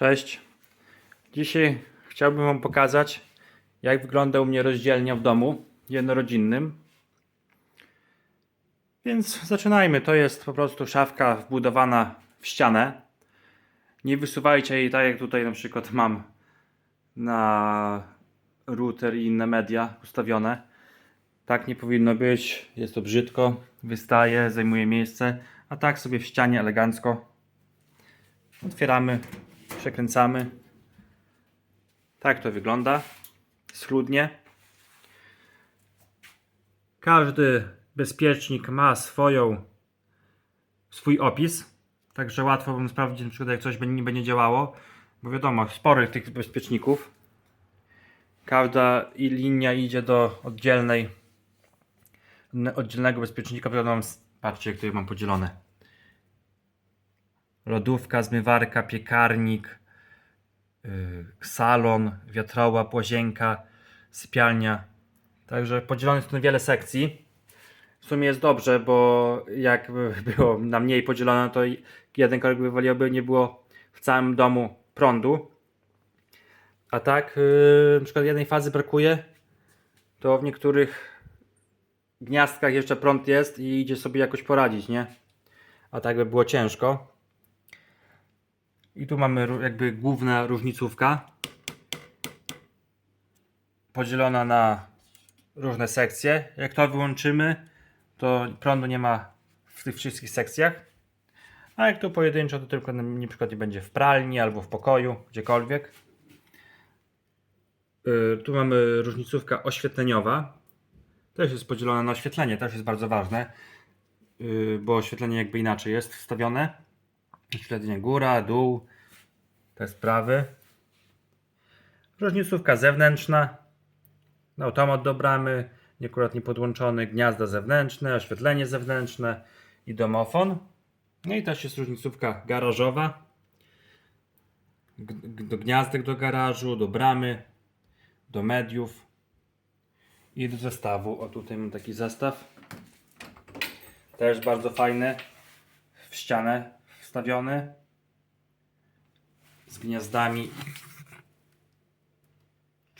Cześć. Dzisiaj chciałbym Wam pokazać, jak wygląda u mnie rozdzielnia w domu jednorodzinnym. Więc zaczynajmy. To jest po prostu szafka wbudowana w ścianę. Nie wysuwajcie jej tak, jak tutaj na przykład mam na router i inne media ustawione. Tak nie powinno być. Jest to brzydko, wystaje, zajmuje miejsce. A tak sobie w ścianie elegancko Otwieramy, przekręcamy. Tak to wygląda. Schludnie. Każdy bezpiecznik ma swoją, swój opis. Także łatwo bym sprawdzić, na przykład jak coś nie będzie działało. Bo wiadomo, sporych tych bezpieczników. Każda linia idzie do oddzielnej, oddzielnego bezpiecznika. Wiadomo, patrzcie, tutaj mam podzielone lodówka, zmywarka, piekarnik, salon, wiatrołap, łazienka, sypialnia. Także podzielone jest na wiele sekcji. W sumie jest dobrze, bo jak by było na mniej podzielone, to jeden korek wywaliłoby, nie było w całym domu prądu. A tak, yy, na przykład jednej fazy brakuje, to w niektórych gniazdkach jeszcze prąd jest i idzie sobie jakoś poradzić, nie? A tak by było ciężko. I tu mamy jakby główna różnicówka. Podzielona na różne sekcje. Jak to wyłączymy, to prądu nie ma w tych wszystkich sekcjach. A jak tu pojedynczo, to tylko na przykład będzie w pralni albo w pokoju, gdziekolwiek. Yy, tu mamy różnicówka oświetleniowa. Też jest podzielona na oświetlenie, też jest bardzo ważne, yy, bo oświetlenie jakby inaczej jest wstawione. Oświetlenie góra, dół, te sprawy. Różnicówka zewnętrzna. Automat do bramy, akurat nie podłączony, gniazda zewnętrzne, oświetlenie zewnętrzne i domofon. No i też jest różnicówka garażowa. Do gniazdek do garażu, do bramy, do mediów i do zestawu. O tutaj mam taki zestaw. Też bardzo fajny. W ścianę wstawiony z gniazdami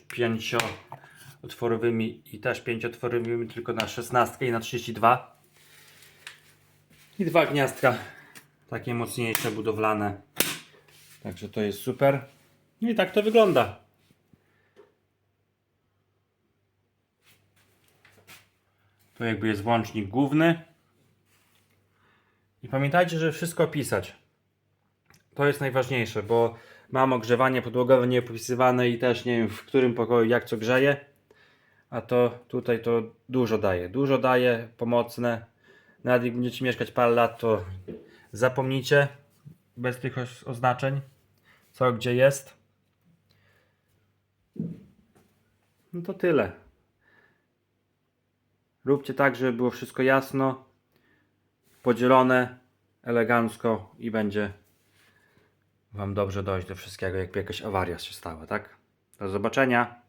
pięciootworowymi i też pięciotworowymi tylko na 16 i na 32 i dwa gniazdka takie mocniejsze, budowlane. Także to jest super. No i tak to wygląda. To jakby jest włącznik główny i pamiętajcie, że wszystko pisać to jest najważniejsze, bo mam ogrzewanie podłogowe nieopisywane i też nie wiem w którym pokoju jak co grzeje. A to tutaj to dużo daje. Dużo daje, pomocne. Nawet jak będziecie mieszkać parę lat, to zapomnijcie bez tych oznaczeń, co gdzie jest. No to tyle. Róbcie tak, żeby było wszystko jasno, podzielone, elegancko i będzie Wam dobrze dojść do wszystkiego, jakby jakaś awaria się stała, tak? Do zobaczenia.